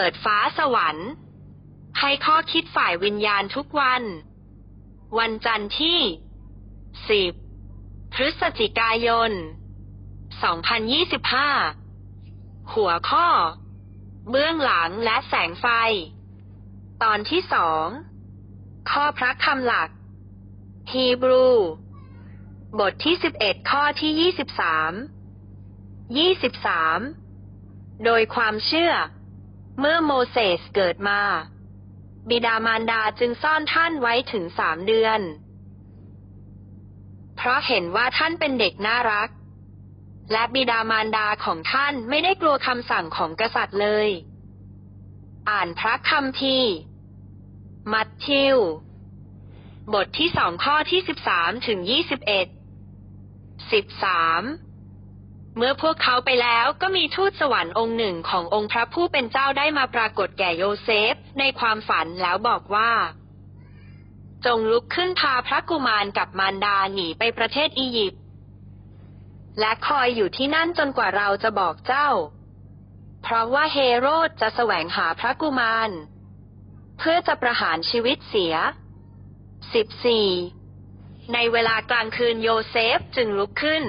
เปิดฟ้าสวรรค์ ให้ข้อคิดฝ่ายวิญญาณทุกวัน วันจันทร์ที่ 10 พฤศจิกายน 2025 หัวข้อ เบื้องหลังและแสงไฟ ตอนที่สอง ข้อพระคำหลัก ฮีบรู บทที่ 11 ข้อที่ 23 23 โดยความเชื่อ เมื่อโมเสสเกิดมา บิดามารดาจึงซ่อนท่านไว้ถึงสามเดือน เพราะเห็นว่าท่านเป็นเด็กน่ารัก และบิดามารดาของท่านไม่ได้กลัวคำสั่งของกษัตริย์เลย อ่านพระคัมภีร์มัทธิว บทที่สองข้อที่สิบสามถึงยี่สิบเอ็ดสิบสาม เมื่อพวกเขาไปแล้วก็มีทูตสวรรค์องค์หนึ่งขององค์พระผู้เป็นเจ้าได้มาปรากฏแก่โยเซฟ ในความฝันแล้วบอกว่า จงลุกขึ้นพาพระกุมารกับมารดาหนีไปประเทศอียิปต์และคอยอยู่ที่นั่นจนกว่าเราจะบอกเจ้า เพราะว่าเฮโรดจะแสวงหาพระกุมาร เพื่อจะประหารชีวิตเสีย 14. ในเวลากลางคืนโยเซฟจึงลุกขึ้น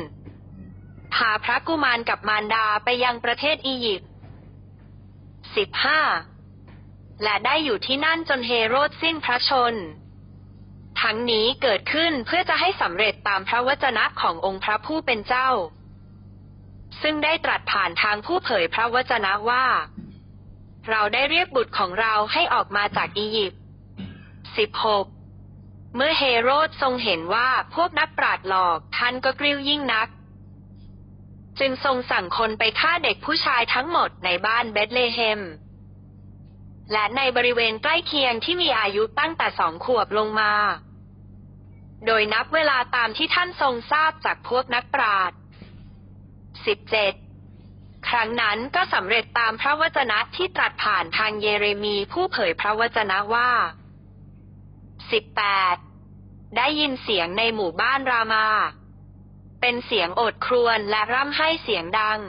พาพระกุมารกับมารดาไปยังประเทศอียิปต์ 15. และได้อยู่ที่นั่นจนเฮโรดสิ้นพระชน ทั้งนี้เกิดขึ้นเพื่อจะให้สำเร็จตามพระวจนะขององค์พระผู้เป็นเจ้า ซึ่งได้ตรัสผ่านทางผู้เผยพระวจนะว่า เราได้เรียกบุตรของเราให้ออกมาจากอียิปต์ 16. เมื่อเฮโรดทรงเห็นว่าพวกนักปราชญ์หลอกท่านก็กริ้วยิ่งนัก จึงทรงสั่งคนไปฆ่าเด็กผู้ชายทั้งหมดในบ้านเบธเลเฮม และในบริเวณใกล้เคียงที่มีอายุตั้งแต่สองขวบลงมา โดยนับเวลาตามที่ท่านทรงทราบจากพวกนักปราชญ์ 17. ครั้งนั้นก็สำเร็จตามพระวจนะที่ตรัสผ่านทางเยเรมีผู้เผยพระวจนะว่า 18. ได้ยินเสียงในหมู่บ้านรามา เป็นเสียงโอดครวญและร่ำไห้เสียงดัง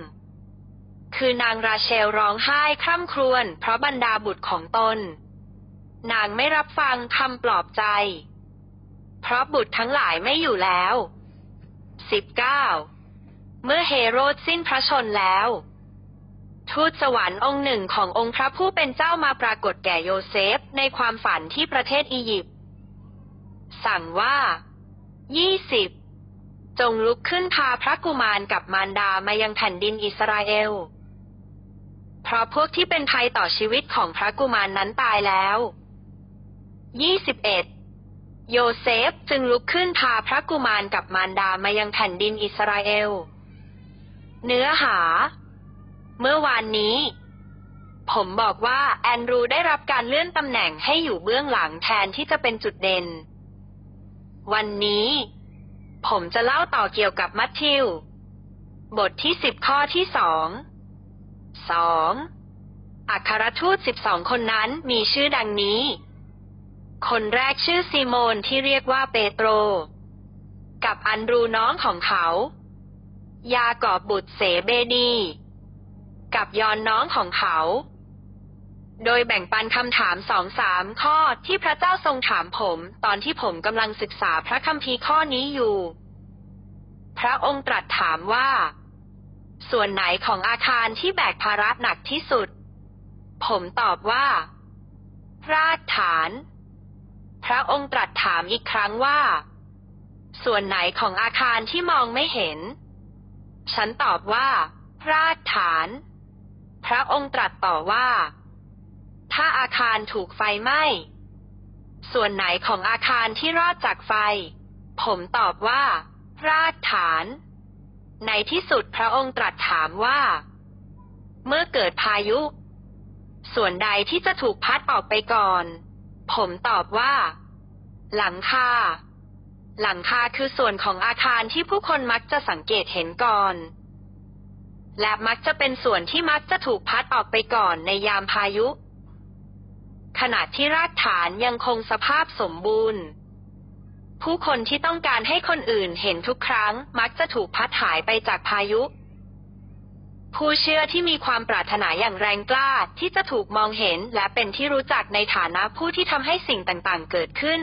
คือนางราเชลร้องไห้คร่ำครวญเพราะบรรดาบุตรของตน นางไม่รับฟังคำปลอบใจ เพราะบุตรทั้งหลายไม่อยู่แล้ว 19. เมื่อเฮโรดสิ้นพระชนแล้ว ทูตสวรรค์องค์หนึ่งขององค์พระผู้เป็นเจ้ามาปรากฏแก่โยเซฟในความฝันที่ประเทศอียิปต์สั่งว่ายี่สิบ จงลุกขึ้นพาพระกุมารกับมารดามายังแผ่นดินอิสราเอล เพราะพวกที่เป็นภัยต่อชีวิตของพระกุมารนนั้นตายแล้วยี่สิบเอ็ดโยเซฟจึงลุกขึ้นพาพระกุมารกับมารดามายังแผ่นดินอิสราเอล เนื้อหา เมื่อวานนี้ ผมบอกว่าแอนดรูได้รับการเลื่อนตำแหน่งให้อยู่เบื้องหลังแทนที่จะเป็นจุดเด่น วันนี้ ผมจะเล่าต่อเกี่ยวกับมัทธิว บทที่สิบข้อที่สอง สองอัครทูตสิบสองคนนั้นมีชื่อดังนี้ คนแรกชื่อซีโมนที่เรียกว่าเปโตร กับอันรูน้องของเขา ยากอบบุตรเสเบดีกับยอนน้องของเขา โดยแบ่งปันคำถามสองสามข้อที่พระเจ้าทรงถามผม ตอนที่ผมกำลังศึกษาพระคัมภีร์ข้อนี้อยู่ พระองค์ตรัสถามว่า ส่วนไหนของอาคารที่แบกภาระหนักที่สุด ผมตอบว่า รากฐาน พระองค์ตรัสถามอีกครั้งว่า ส่วนไหนของอาคารที่มองไม่เห็น ฉันตอบว่า รากฐาน พระองค์ตรัสต่อว่า ถ้าอาคารถูกไฟไหม้ ส่วนไหนของอาคารที่รอดจากไฟ ผมตอบว่า รากฐาน ในที่สุดพระองค์ตรัสถามว่า เมื่อเกิดพายุ ส่วนใดที่จะถูกพัดออกไปก่อน ผมตอบว่า หลังคา หลังคาคือส่วนของอาคารที่ผู้คนมักจะสังเกตเห็นก่อนและมักจะเป็นส่วนที่มักจะถูกพัดออกไปก่อนในยามพายุ ขณะที่รากฐานยังคงสภาพสมบูรณ์ ผู้คนที่ต้องการให้คนอื่นเห็นทุกครั้งมักจะถูกพัดหายไปจากพายุ ผู้เชื่อที่มีความปรารถนาอย่างแรงกล้าที่จะถูกมองเห็นและเป็นที่รู้จักในฐานะผู้ที่ทำให้สิ่งต่างๆ เกิดขึ้น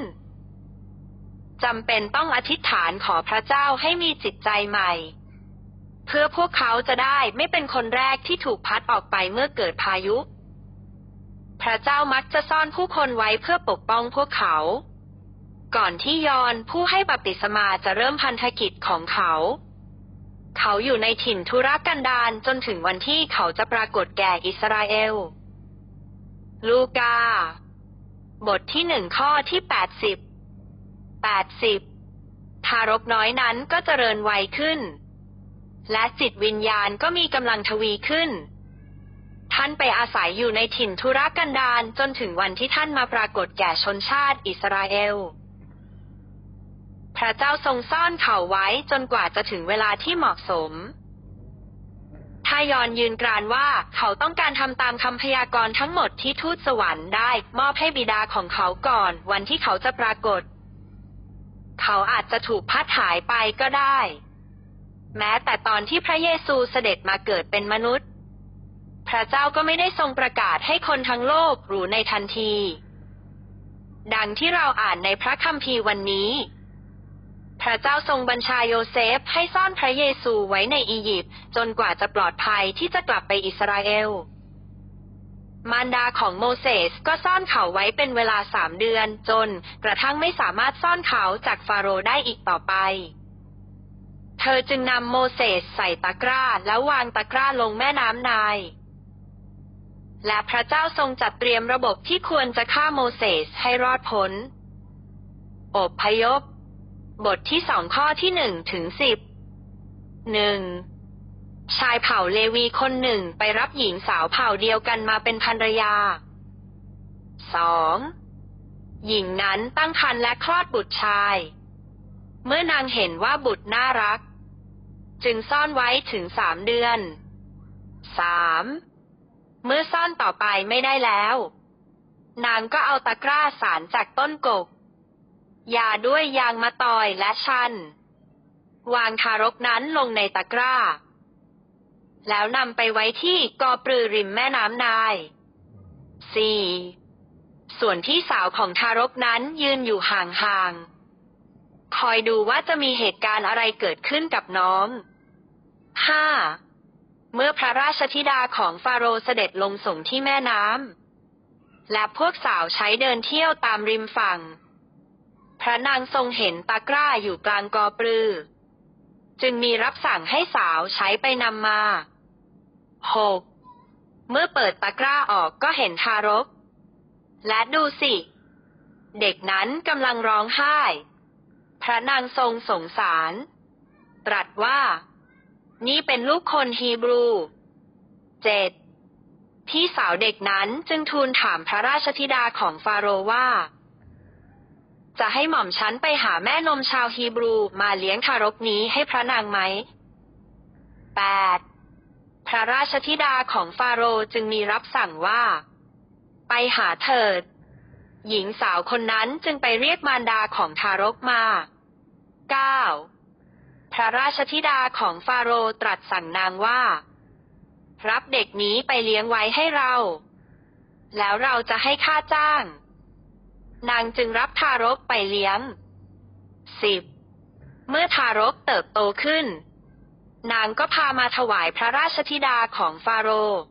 จำเป็นต้องอธิษฐานขอพระเจ้าให้มีจิตใจใหม่ เพื่อพวกเขาจะได้ไม่เป็นคนแรกที่ถูกพัดออกไปเมื่อเกิดพายุ ระเจ้ามักจะซ่อนผู้คนไว้เพื่อปกป้องพวกเขา ก่อนที่ยอนผู้ให้บัพติศมาจะเริ่มพันธกิจของเขา เขาอยู่ในถิ่นทุรกันดารจนถึงวันที่เขาจะปรากฏแก่อิสราเอล ลูกา บทที่หนึ่งข้อที่แปดสิบแปดสิบทารกน้อยนั้นก็เจริญวัยขึ้น และจิตวิญญาณก็มีกำลังทวีขึ้น ท่านไปอาศัยอยู่ในถิ่นทุรกันดารจนถึงวันที่ท่านมาปรากฏแก่ชนชาติอิสราเอล พระเจ้าทรงซ่อนเขาไว้จนกว่าจะถึงเวลาที่เหมาะสมทายอนยืนกรานว่าเขาต้องการทำตามคำพยากรณ์ทั้งหมดที่ทูตสวรรค์ได้ มอบให้บิดาของเขาก่อน วันที่เขาจะปรากฏ เขาอาจจะถูกพัดหายไปก็ได้ แม้แต่ตอนที่พระเยซูเสด็จมาเกิดเป็นมนุษย์ พระเจ้าก็ไม่ได้ทรงประกาศให้คนทั้งโลกรู้ในทันที ดังที่เราอ่านในพระคัมภีร์วันนี้ พระเจ้าทรงบัญชาโยเซฟให้ซ่อนพระเยซูไว้ในอียิปต์จนกว่าจะปลอดภัยที่จะกลับไปอิสราเอล มารดาของโมเสสก็ซ่อนเขาไว้เป็นเวลาสามเดือน จนกระทั่งไม่สามารถซ่อนเขาจากฟาโรห์ได้อีกต่อไปเธอจึงนำโมเสสใส่ตะกร้าแล้ววางตะกร้าลงแม่น้ำนาย และพระเจ้าทรงจัดเตรียมระบบที่ควรจะฆ่าโมเสสให้รอดพ้น อบพยพ บทที่สองข้อที่หนึ่งถึงสิบหนึ่งชายเผ่าเลวีคนหนึ่งไปรับหญิงสาวเผ่าเดียวกันมาเป็นภรรยาสองหญิงนั้นตั้งครรภ์และคลอดบุตรชาย เมื่อนางเห็นว่าบุตรน่ารัก จึงซ่อนไว้ถึงสามเดือนสาม เมื่อซ่อนต่อไปไม่ได้แล้ว นางก็เอาตะกร้าสารจากต้นกก ยาด้วยยางมะตอยและชัน วางทารกนั้นลงในตะกร้า แล้วนำไปไว้ที่กอปรือริมแม่น้ำนาย 4. ส่วนที่สาวของทารกนั้นยืนอยู่ห่างๆ คอยดูว่าจะมีเหตุการณ์อะไรเกิดขึ้นกับน้อง 5. เมื่อพระราชธิดาของฟาโรห์เสด็จลงส่งที่แม่น้ำและพวกสาวใช้เดินเที่ยวตามริมฝั่ง พระนางทรงเห็นตะกร้าอยู่กลางกอปลือ จึงมีรับสั่งให้สาวใช้ไปนำมา 6. เมื่อเปิดตะกร้าออกก็เห็นทารก และดูสิ เด็กนั้นกำลังร้องไห้ พระนางทรงสงสาร ตรัสว่า นี่เป็นลูกคนฮีบรู 7. พี่สาวเด็กนั้นจึงทูลถามพระราชธิดาของฟาโรห์ว่า จะให้หม่อมฉันไปหาแม่นมชาวฮีบรูมาเลี้ยงทารกนี้ให้พระนางไหม 8. พระราชธิดาของฟาโรห์จึงมีรับสั่งว่า ไปหาเถิด หญิงสาวคนนั้นจึงไปเรียกมารดาของทารกมา 9. พระราชธิดาของฟาโรห์ตรัสสั่งนางว่า รับเด็กนี้ไปเลี้ยงไว้ให้เรา แล้วเราจะให้ค่าจ้าง นางจึงรับทารกไปเลี้ยงสิบเมื่อทารกเติบโตขึ้น นางก็พามาถวายพระราชธิดาของฟาโรห์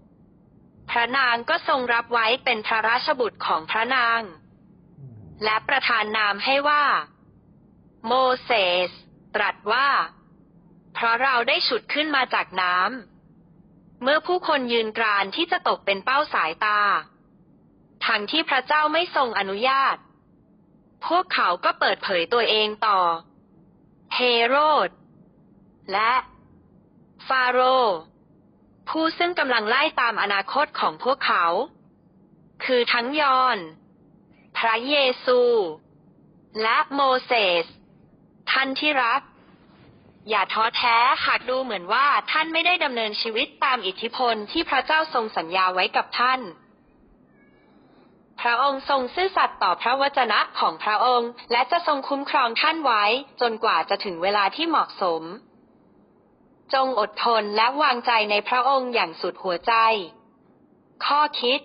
พระนางก็ทรงรับไว้เป็นพระราชบุตรของพระนาง และประทานนามให้ว่า โมเสส ตรัสว่า เพราะเราได้ฉุดขึ้นมาจากน้ำ เมื่อผู้คนยืนกรานที่จะตกเป็นเป้าสายตา ทั้งที่พระเจ้าไม่ทรงอนุญาต พวกเขาก็เปิดเผยตัวเองต่อ เฮโรด และฟาโรห์ผู้ซึ่งกำลังไล่ตามอนาคตของพวกเขา คือทั้งยอน พระเยซู และโมเสส ท่านที่รัก อย่าท้อแท้หากดูเหมือนว่าท่านไม่ได้ดำเนินชีวิตตามอิทธิพลที่พระเจ้าทรงสัญญาไว้กับท่าน พระองค์ทรงซื่อสัตย์ต่อพระวจนะของพระองค์ และจะทรงคุ้มครองท่านไว้ จนกว่าจะถึงเวลาที่เหมาะสม จงอดทนและวางใจในพระองค์อย่างสุดหัวใจ ข้อคิด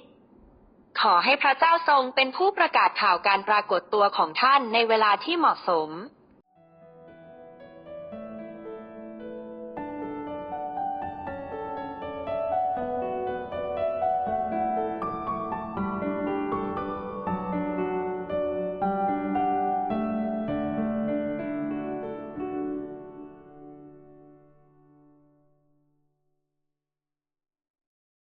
ขอให้พระเจ้าทรงเป็นผู้ประกาศข่าวการปรากฏตัวของท่านในเวลาที่เหมาะสม